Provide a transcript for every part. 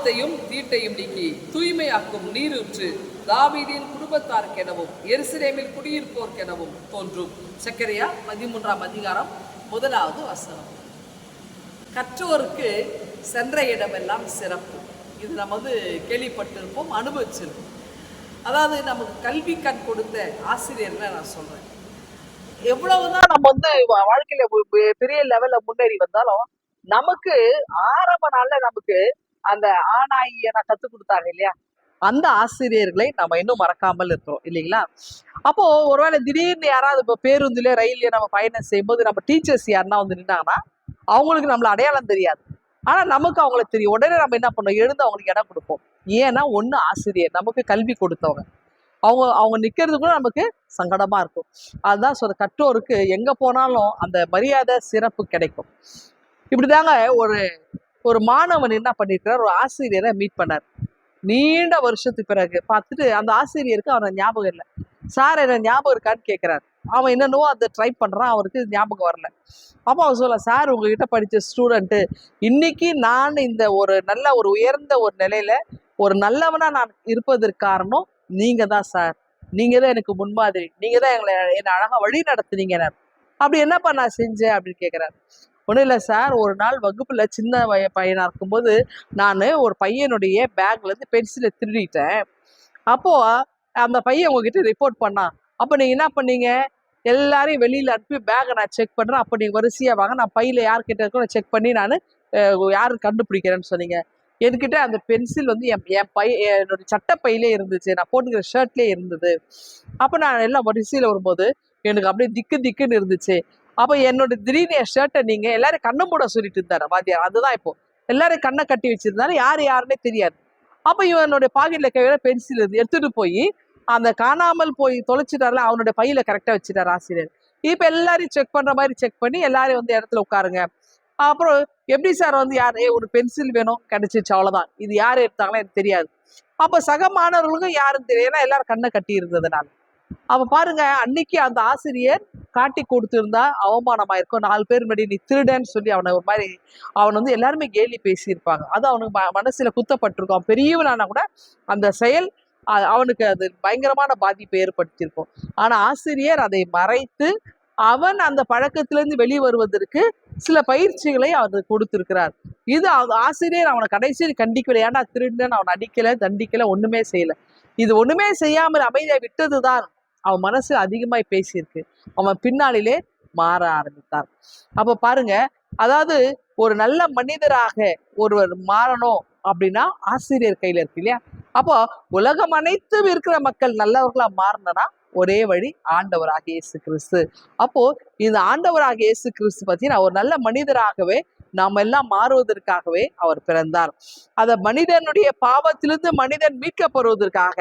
பாவத்தையும் தீட்டையும் நீக்கி தூய்மையாக்கும் நீரூற்று தாவீதின் குடும்பத்தாருக்கெனவும் எருசலேமில் குடியிருப்போர்க்கெனவும் தோன்றும். சக்கரையா பதிமூன்றாம் அதிகாரம் முதலாவது வசனம். கற்றோருக்கு சென்ற இடமெல்லாம் சிறப்பு. இது நம்ம வந்து கேள்விப்பட்டிருப்போம் அனுபவிச்சிருப்போம். அதாவது நமக்கு கல்வி கண் கொடுத்த ஆசிரியர்களை நான் சொல்றேன். எவ்வளவுதான் நம்ம வந்து வாழ்க்கையில பெரிய லெவல்ல முன்னேறி வந்தாலும் நமக்கு ஆரம்ப நாள்ல நமக்கு அந்த ஆணாயிய நான் கத்து கொடுத்தாங்க இல்லையா? அந்த ஆசிரியர்களை நம்ம இன்னும் மறக்காமல் இருக்கிறோம் இல்லைங்களா? அப்போ ஒருவேளை திடீர்னு யாராவது இப்போ பேருந்துல ரயில்ல நம்ம பயணம் செய்யும்போது நம்ம டீச்சர்ஸ் யாருன்னா வந்து நின்னாங்கன்னா அவங்களுக்கு நம்மள அடையாளம் தெரியாது. ஆனா நமக்கு அவங்கள தெரியும். உடனே நம்ம என்ன பண்ணோம் எழுந்து அவங்களுக்கு இடம் கொடுப்போம். ஏன்னா ஒண்ணு ஆசிரியர் நமக்கு கல்வி கொடுத்தவங்க. அவங்க அவங்க நிக்கிறது கூட நமக்கு சங்கடமா இருக்கும். அதுதான் சொல்ற கற்றோருக்கு எங்க போனாலும் அந்த மரியாதை சிறப்பு கிடைக்கும். இப்படிதாங்க ஒரு ஒரு மாணவன் என்ன பண்ணியிருக்கிறார் ஒரு ஆசிரியரை மீட் பண்ணார். நீண்ட வருஷத்துக்கு பிறகு பார்த்துட்டு அந்த ஆசிரியருக்கு அவனை ஞாபகம் இல்லை. சார் என்ன ஞாபகம் இருக்கான்னு கேட்குறாரு. அவன் என்னென்னவோ அதை ட்ரை பண்றான். அவருக்கு ஞாபகம் வரல. அப்போ அவன் சொல்ல சார் உங்ககிட்ட படிச்ச ஸ்டூடெண்ட்டு இன்னைக்கு நான் இந்த ஒரு நல்ல ஒரு உயர்ந்த ஒரு நிலையில ஒரு நல்லவனா நான் இருப்பதற்கு காரணம் நீங்க தான் சார். நீங்க தான் எனக்கு முன்மாதிரி. நீங்க தான் எங்களை என்னை அழகா வழி நடத்துனீங்க அப்படி என்னப்பா நான் செஞ்சேன் அப்படின்னு கேட்குறாரு. ஒன்றும் இல்லை சார். ஒரு நாள் வகுப்பில் சின்ன வய பையனாக இருக்கும்போது நான் ஒரு பையனுடைய பேக்லேருந்து பென்சிலை திருடிட்டேன். அப்போது அந்த பையன் உங்ககிட்ட ரிப்போர்ட் பண்ணான். அப்போ நீங்கள் என்ன பண்ணீங்க? எல்லாரையும் வெளியில் அனுப்பி பேக்கை நான் செக் பண்ணுறேன் அப்போ நீங்கள் வரிசையாக வாங்க. நான் பையில் யார்கிட்ட இருக்கோ நான் செக் பண்ணி நான் யார் கண்டுபிடிக்கிறேன்னு சொன்னீங்க. என்கிட்ட அந்த பென்சில் வந்து என் என் பை என்னோட சட்டை பையிலே இருந்துச்சு. நான் போட்டுக்கிற ஷர்ட்லேயே இருந்தது. அப்போ நான் எல்லாம் வரிசையில் வரும்போது எனக்கு அப்படியே திக்கு திக்குன்னு இருந்துச்சு. அப்போ என்னோட திடீர்னு என் ஷர்ட்டை நீங்க எல்லாரும் கண்ணை மூட சொல்லிட்டு இருந்தாரு. வாத்தியார் அதுதான் இப்போ. எல்லாரும் கண்ணை கட்டி வச்சிருந்தாரு. யார் யாருன்னே தெரியாது. அப்போ இவனுடைய பாக்கெட்ல கையில பென்சில் இருந்து எடுத்துட்டு போய் அந்த காணாமல் போய் தொலைச்சிட்டார்ல அவனுடைய பையில கரெக்டா வச்சுட்டார் ஆசிரியர். இப்போ எல்லாரையும் செக் பண்ற மாதிரி செக் பண்ணி எல்லாரையும் வந்து இடத்துல உட்காருங்க. அப்புறம் எப்படி சார் வந்து யார்? ஏ ஒரு பென்சில் வேணும். கிடைச்சிச்சு. அவ்வளவுதான். இது யார் எடுத்தாங்களோ எனக்கு தெரியாது. அப்போ சக மாணவர்களுக்கும் யாரும் தெரியும் ஏன்னா எல்லாரும் கண்ணை கட்டி இருந்ததுனால. அப்ப பாருங்க அன்னைக்கு அந்த ஆசிரியர் காட்டி கொடுத்திருந்தா அவமானமா இருக்கும் நாலு பேர் முன்னாடி நீ திருடன்னு சொல்லி அவனை ஒரு மாதிரி அவன் வந்து எல்லாருமே கேலி பேசியிருப்பாங்க. அது அவனுக்கு ம- மனசுல குத்தப்பட்டிருக்கும். அவன் பெரியவனானா கூட அந்த செயல் அவனுக்கு அது பயங்கரமான பாதிப்பை ஏற்படுத்தியிருக்கும். ஆனா ஆசிரியர் அதை மறைத்து அவன் அந்த பழக்கத்திலிருந்து வெளியே வருவதற்கு சில பயிற்சிகளை அவர் கொடுத்திருக்கிறார். இது ஆசிரியர் அவனை கடைசியில் கண்டிக்கல ஏன்னா திருடன் அவன் அடிக்கல தண்டிக்கல ஒண்ணுமே செய்யல. இது ஒண்ணுமே செய்யாமல் அமைதியை விட்டதுதான். அவன் மனசு அதிகமாய் பேசியிருக்கு. அவன் பின்னாளிலே மாற ஆரம்பித்தார் அப்ப பாருங்க அதாவது ஒரு நல்ல மனிதராக ஒருவர் மாறணும் அப்படின்னா ஆசிரியர் கையில இருக்கு இல்லையா? அப்போ உலகம் அனைத்தும் இருக்கிற மக்கள் நல்லவர்களா மாறணும்னா ஒரே வழி ஆண்டவராக இயேசு கிறிஸ்து. அப்போ இந்த ஆண்டவராக இயேசு கிறிஸ்து பார்த்தீங்கன்னா ஒரு நல்ல மனிதராகவே நாம் எல்லாம் மாறுவதற்காகவே அவர் பிறந்தார். அத மனிதனுடைய பாவத்திலிருந்து மனிதன் மீட்கப்படுவதற்காக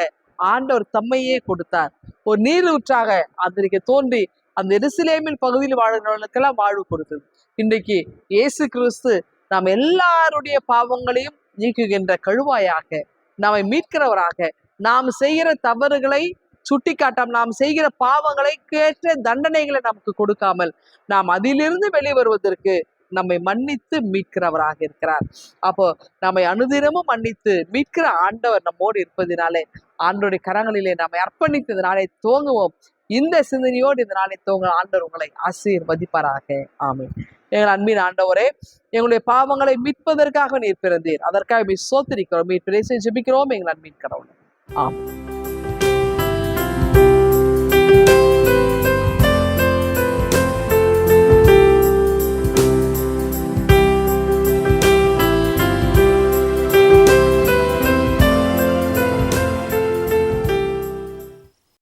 ஆண்டவர் தம்மையே கொடுத்தார். ஒரு நீரூற்றாக அன்றைக்கு தோன்றி அந்த எருசலேமில் பகுதியில் வாழ்கிறவர்களுக்கெல்லாம் வாழ்வு கொடுத்தது. இன்றைக்கு இயேசு கிறிஸ்து நாம் எல்லாருடைய பாவங்களையும் நீக்குகின்ற கழுவாயாக நம்மை மீட்கிறவராக நாம் செய்கிற தவறுகளை சுட்டிக்காட்டாம நாம் செய்கிற பாவங்களை கேட்ட தண்டனைகளை நமக்கு கொடுக்காமல் நாம் அதிலிருந்து வெளிவருவதற்கு நம்மை மன்னித்து மீட்கிறவராக இருக்கிறார். அப்போ நம்மை அனுதினமும் மன்னித்து மீட்கிற ஆண்டவர் நம்மோடு இருப்பதினாலே ஆண்டோடைய கரங்களிலே நம்மை நாளை துவங்குவோம். இந்த சிந்தனையோடு இந்த நாளை துவங்க ஆண்டவர் உங்களை ஆசீர்வதிப்பாராக. ஆமீன். எங்கள் அன்பின் ஆண்டவரே எங்களுடைய பாவங்களை மீட்பதற்காக நீர் பிறந்தீர். அதற்காக மீ சோத்திரிக்கிறோம். மீட் பிரேசை ஜெபிக்கிறோம் எங்கள் அன்பின் கடவுளை. ஆமாம்